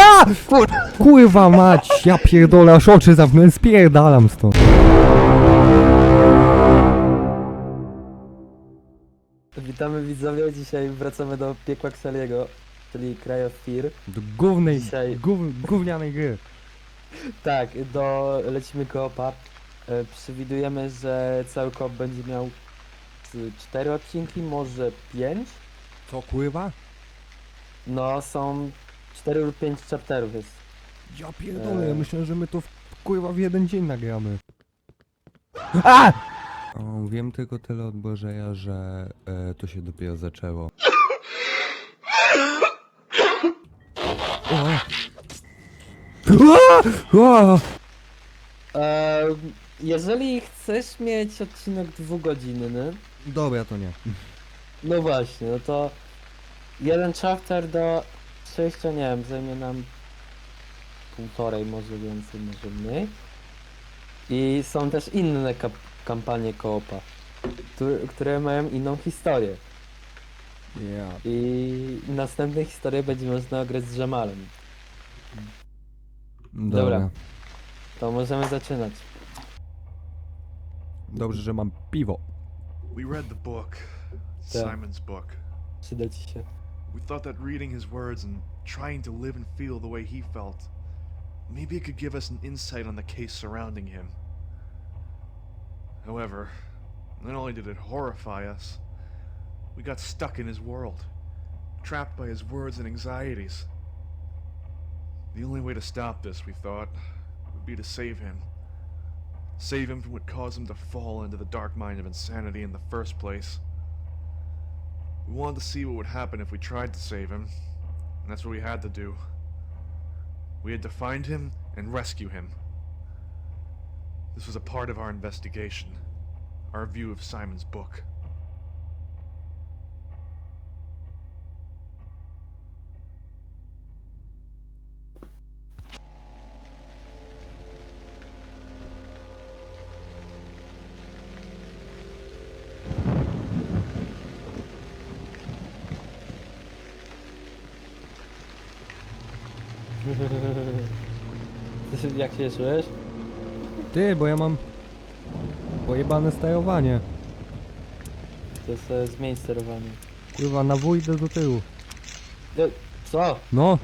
A! Kurwa mać, ja pierdolę, aż oczy zamknąłem, spierdalam stąd. Witamy widzowie, dzisiaj wracamy do piekła Xeliego, czyli Cry of Fear. Do głównej, Dzisiaj- gów, gównianej gry. Tak, do lecimy koopa. E, przewidujemy, że cały koop będzie miał z cztery odcinki, może pięć. Co kurwa? No, są cztery lub pięć chapterów jest. Ja pierdolę, ja Eee. myślę, że my to w, kurwa w jeden dzień nagramy. A! O, wiem tylko tyle od Bożeja, że e, to się dopiero zaczęło. O! O! O! E, jeżeli chcesz mieć odcinek dwugodzinny, Dobra, to nie. no właśnie, no to jeden chapter do przejścia, nie wiem, zajmie nam półtorej, może więcej, może mniej. I są też inne kap- kampanie koopa, któ- które mają inną historię. Ja. I następne historie będzie można grać z Jamalem. Dobra. Dobra. To możemy zaczynać. Dobrze, że mam piwo. We read the book, Yeah. Simon's book. Przyda ci się. We thought that reading his words and trying to live and feel the way he felt, maybe it could give us an insight on the case surrounding him. However, not only did it horrify us, we got stuck in his world, trapped by his words and anxieties. The only way to stop this, we thought, would be to save him. Save him from what caused him to fall into the dark mind of insanity in the first place. We wanted to see what would happen if we tried to save him, and that's what we had to do. We had to find him and rescue him. This was a part of our investigation, our view of Simon's book. Jak się czujesz? Ty, bo ja mam pojebane sterowanie. To sobie zmień sterowanie. Kurwa, na W idę do tyłu. E, Co? No,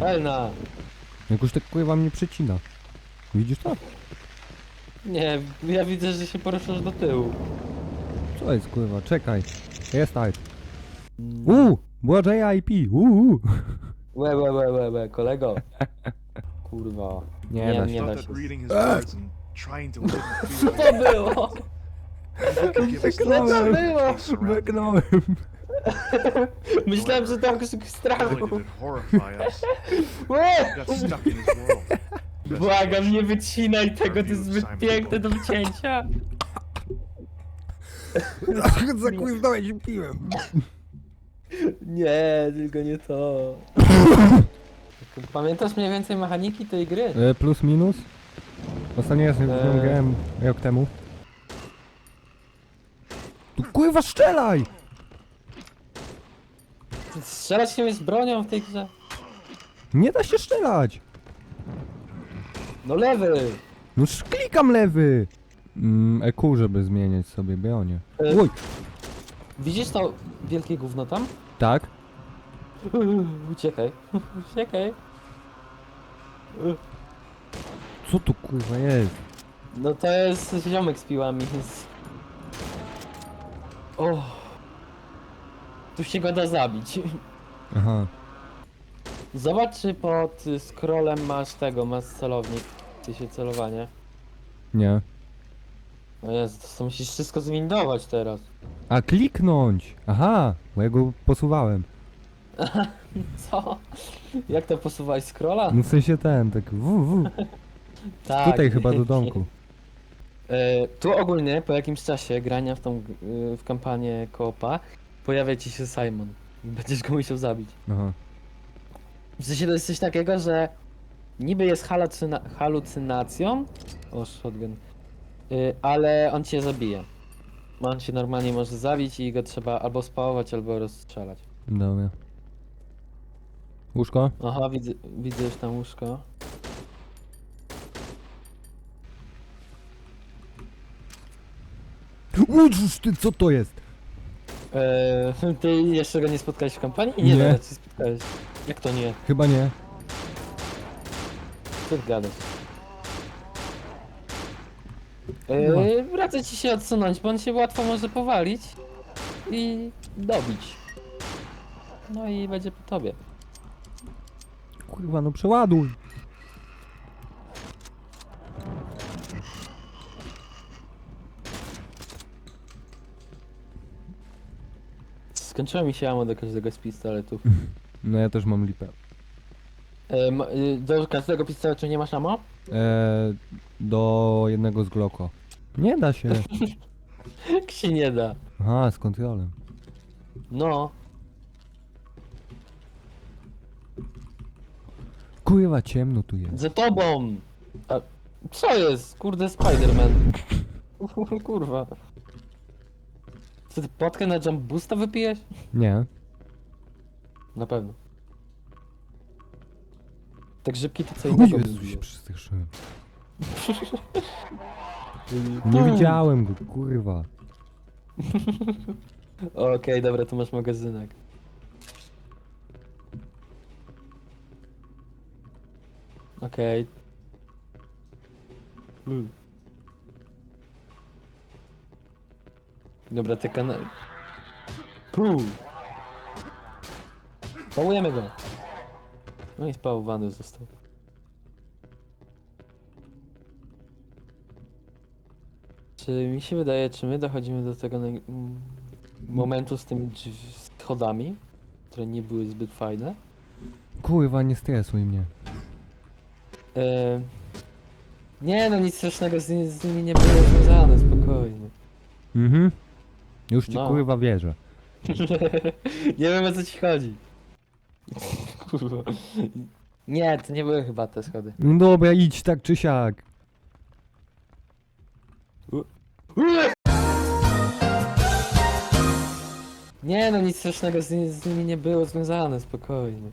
Elna! jakoś tak kurwa mnie przecina. Widzisz to? Nie, ja widzę, że się poruszasz do tyłu. Co jest kurwa? Czekaj. Jest tak. Mm. Uuu! Błażej IP! Uuu! Łe, łe, łe, łe, łe, kolego. Kurwa. Nie Nie, da nie się. da thought się. Co to było? the było? Beknąłem. Myślałem, że to only strachu. Łe! Błagam, nie wycinaj tego, to jest zbyt piękne do wycięcia. Zakłyznąłeś piłem. Nie, tylko nie to. Pamiętasz mniej więcej mechaniki tej gry? E, plus minus? Ostatni raz w nią Eee. grałem rok temu. Tu kurwa strzelaj! Strzelać się z bronią w tej grze? Nie da się strzelać! No lewy! No sz- klikam lewy! Mm, EQ, żeby zmieniać sobie bronię. E. Oj! Widzisz to wielkie gówno tam? Tak? Uciekaj, uciekaj. Co tu kurwa jest? No to jest ziomek z piłami, więc... O. Tu się go da zabić. Aha. Zobacz, czy pod y, scrollem masz tego, masz celownik. Ty się celowanie. Nie. O Jezu, to musisz wszystko zwindować teraz. A kliknąć! Aha! Bo ja go posuwałem. Co? Jak to posuwałeś scrolla? No w sensie ten, tak w, w. Tak. Tutaj chyba do domku. E, tu ogólnie po jakimś czasie grania w tą y, w kampanię koopa pojawia ci się Simon. Będziesz go musiał zabić. Aha. W sensie to jest coś takiego, że niby jest halucyna halucynacją. O, shotgun. Y, ale on cię zabija. On cię normalnie może zabić i go trzeba albo spałować, albo rozstrzelać. Dobra. Łóżko? Aha, widzę, widzę już tam łóżko. Ucz ty, co to jest? Eee, ty jeszcze go nie spotkałeś w kampanii? Nie, Nie. nie. raczej spotkałeś. Jak to nie? Chyba nie. Co ty gadasz? Eee, radzę ci się odsunąć, bo on się łatwo może powalić i dobić. No i będzie po tobie. Kurwa, no przeładuj. Skończyło mi się ammo do każdego z pistoletów. No ja też mam lipę. Eee, ma- y, do każdego pistoletu nie masz ammo? Eee, do jednego z Glocko. Nie da się. Jak się nie da. Aha, z kontrolem. No. Kurwa, ciemno tu jest. Za tobą! A, co jest? Kurde, Spider-Man. Kurwa. Co ty potkę na jump boosta wypijesz? Nie. Na pewno. Tak szybki to co O innego Jezu, się przestraszyłem. Nie widziałem go, kurwa. Okej, dobra, tu masz magazynek. Okej. Mm. Dobra, te kanały. Puh. Pałujemy go. No i spałowany został. Czy mi się wydaje, czy my dochodzimy do tego momentu z tymi schodami, które nie były zbyt fajne? Kurwa, nie stresuj mnie. E... Nie no, nic strasznego z, ni- z nimi nie było związane, spokojnie. Mhm. Już ci No. kurwa wierzę. nie wiem o co ci chodzi. Kurwa. Nie, to nie były chyba te schody. No dobra, idź tak czy siak. Nie no, nic strasznego z, ni- z nimi nie było związane, spokojnie.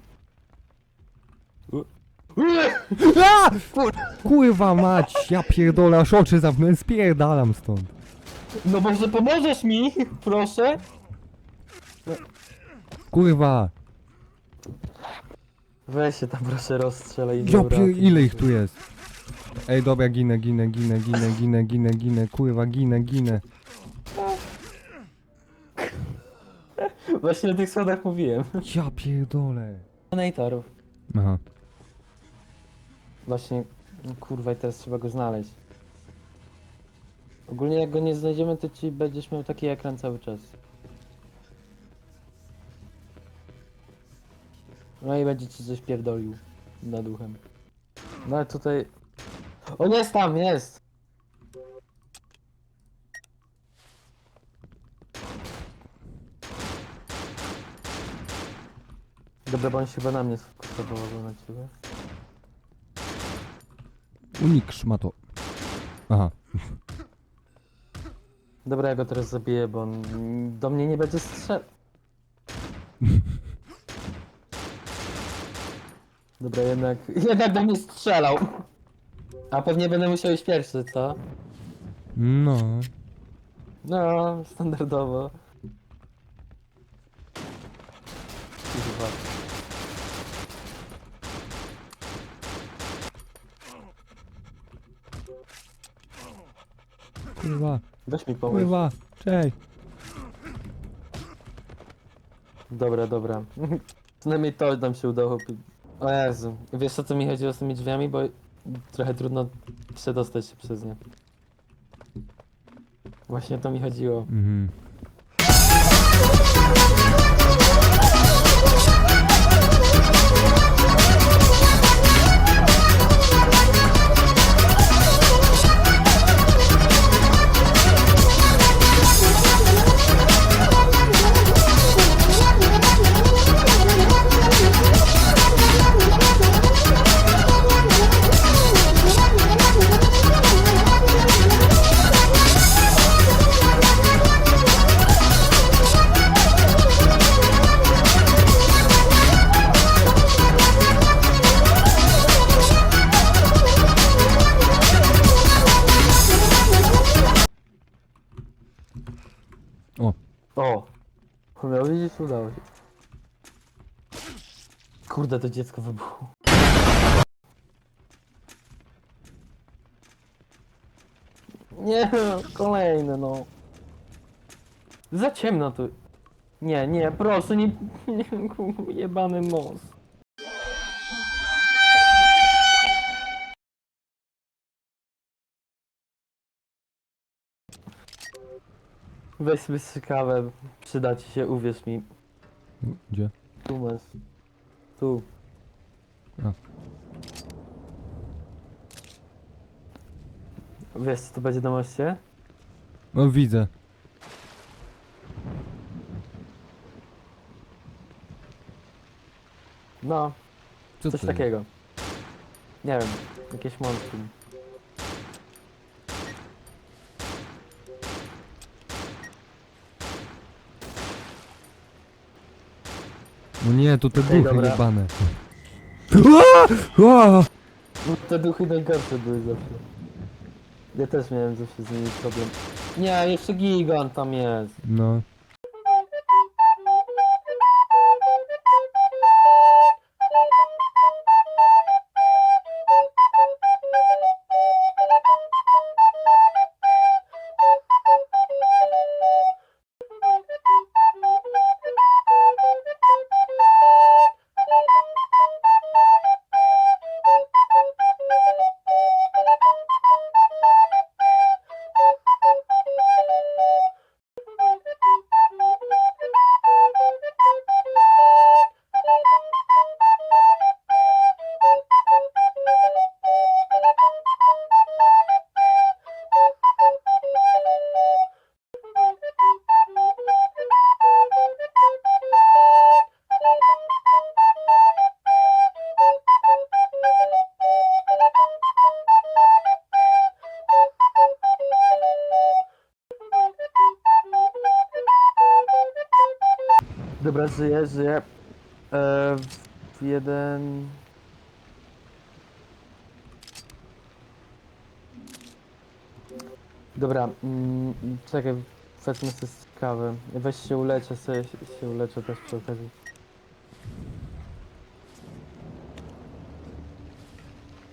A! Kurwa mać, ja pierdolę, aż oczy zamknąłem, spierdalam stąd. No może pomożesz mi, proszę? Kurwa, Weź się tam proszę rozstrzelaj ja pier... ile ich tu jest? Ej, dobra, ginę, ginę, ginę, ginę, ginę, ginę, ginę, kurwa, ginę, ginę. Właśnie o tych schodach mówiłem. Ja pierdolę. Donatorów. Aha. Właśnie, kurwa i teraz trzeba go znaleźć. Ogólnie jak go nie znajdziemy, to ci będziesz miał taki ekran cały czas. No i będzie ci coś pierdolił nad uchem. No ale tutaj... On jest tam, jest! Dobra, bo on się chyba na mnie sfokusował, na ciebie. Unik szmato. Aha. Dobra, ja go teraz zabiję, bo on do mnie nie będzie strzelał. Dobra, jednak, jednak do mnie strzelał. A pewnie będę musiał iść pierwszy, co? No. No, standardowo. Kurwa. Kurwa, Weź mi pomóż. kurwa, cześć. Dobra, dobra. Przynajmniej to nam się udało. O Jezu. Wiesz o co mi chodziło z tymi drzwiami, bo trochę trudno przedostać się przez nie. Właśnie o to mi chodziło. Mhm. No widzisz, udało się. Kurde, to dziecko wybuchło. Nie, kolejne no. Za ciemno tu. Nie, nie, proszę, nie, nie, jebany most. Weź sobie strzykawę, przyda ci się, uwierz mi. Gdzie? Tu masz. Tu. A. Wiesz co to będzie na moście? No widzę. No, Co coś to takiego. Nie wiem, jakieś monstrum. No nie, to te duchy dobra. jebane. Ua! Ua! No te duchy najgorsze były zawsze. Ja też miałem zawsze z nimi problem. Nie, jeszcze gigant tam jest. No. Dobra, żyję, żyję. E, w jeden... Dobra, mm, czekaj, wezmę sobie kawę. Weź się uleczę sobie, się uleczę też przy okazji.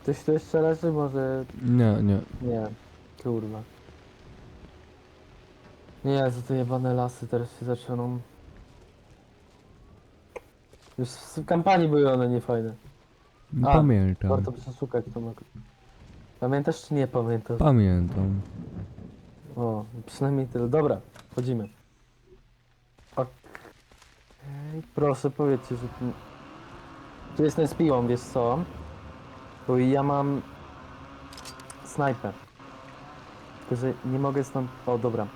Ktoś tu jeszcze leży? Może... Nie, nie. Nie, kurwa. Nie, za te jebane lasy teraz się zaczną. Już w kampanii były one niefajne. No A, Pamiętam. Warto przeszukać to. Pamiętasz czy nie pamiętasz? Pamiętam. O, przynajmniej tyle. Dobra, wchodzimy. Okej, proszę powiedzcie, że tu... Tu jestem z piłą, wiesz co? Bo ja mam... Snajper. Tylko, że nie mogę stąd... O, dobra.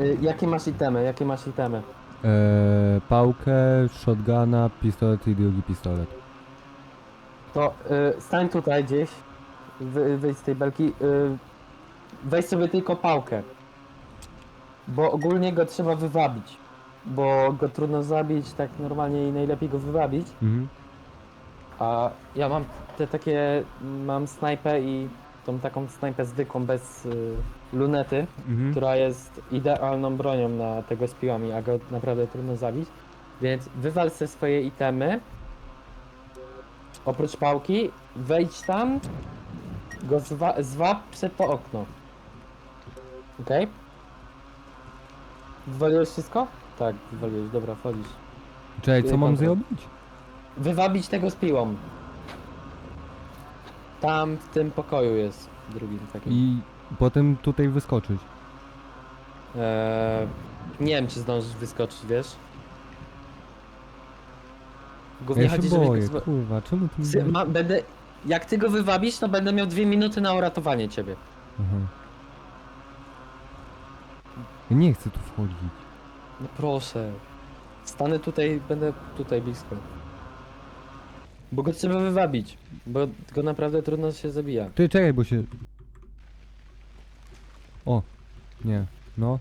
Y, jakie masz itemy? Jakie masz itemy? Eee, pałkę, shotguna, pistolet i drugi pistolet. To y, stań tutaj gdzieś. Wy, wyjdź z tej belki. Y, weź sobie tylko pałkę. Bo ogólnie go trzeba wywabić. Bo go trudno zabić tak normalnie i najlepiej go wywabić. Mhm. A ja mam te takie. Mam snajpę i tą taką snajpę zwykłą bez y, lunety, Mhm. która jest idealną bronią na tego z piłami, a go naprawdę trudno zabić. Więc wywal sobie swoje itemy. Oprócz pałki, wejdź tam, go zwa zwab przed to okno. Okej? Wywaliłeś wszystko? Tak, wywaliłeś, dobra, wchodzisz. Czekaj, co mam zrobić? Wywabić tego z piłą. Tam w tym pokoju jest drugim takim. I potem tutaj wyskoczyć. Eee, nie wiem, czy zdążysz wyskoczyć, wiesz? Ja Głównie się chodzi, żeby... boję, zwa- kurwa, czemu ty mi Sy- ma, będę... Jak ty go wywabisz, to będę miał dwie minuty na uratowanie ciebie. Aha. Ja nie chcę tu wchodzić. No proszę. Stanę tutaj, będę tutaj blisko. Bo go trzeba wywabić. Bo go naprawdę trudno się zabija. Ty czekaj, bo się... O, nie, no.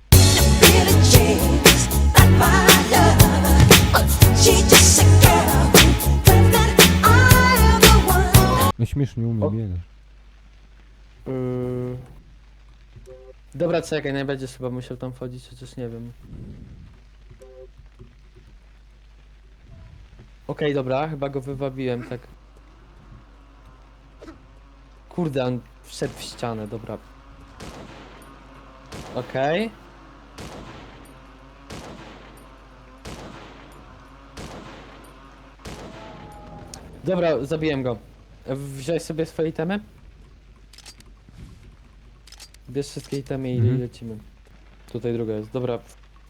No śmiesznie umie O. biegać. Yy... Dobra, czekaj, będziesz chyba musiał tam wchodzić, chociaż nie wiem. Okej, dobra, chyba go wywabiłem, tak. Kurde, on wszedł w ścianę, dobra. Okej. Dobra, zabiłem go. Wziąłeś sobie swoje itemy? Bierz wszystkie itemy i Mhm. lecimy. Tutaj druga jest. Dobra,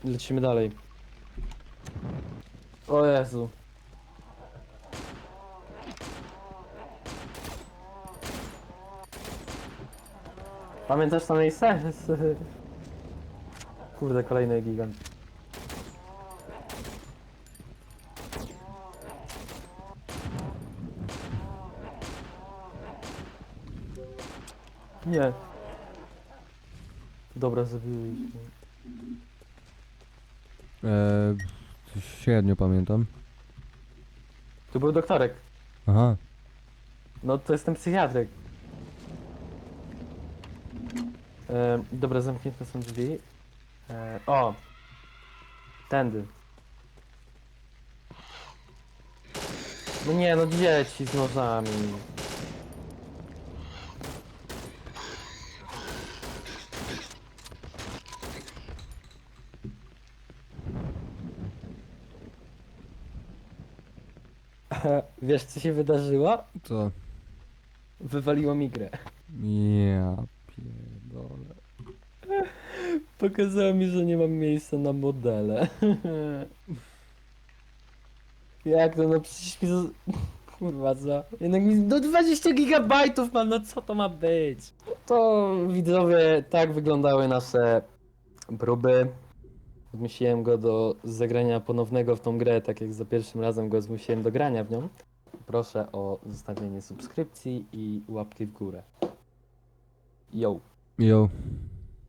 lecimy dalej. O Jezu. Pamiętasz to miejsce? Kurde, kolejny gigant. Nie. Dobra, zabiłeś. Eee, średnio pamiętam. Tu był doktorek. Aha. No to jestem psychiatryk. E, dobra, zamknięte są drzwi. E, o! Tędy. No nie, no dzieci z nożami. Wiesz co się wydarzyło? Co? Wywaliło mi grę. Ja. Pokazało mi, że nie mam miejsca na modele. Jak to, no przecież mi. Kurwa co? Jednak mi... No 20 gigabajtów mam, no co to ma być? To widzowie, tak wyglądały nasze próby. Zmusiłem go do zagrania ponownego w tą grę, tak jak za pierwszym razem go zmusiłem do grania w nią. Proszę o zostawienie subskrypcji i łapki w górę. Yo. Jo.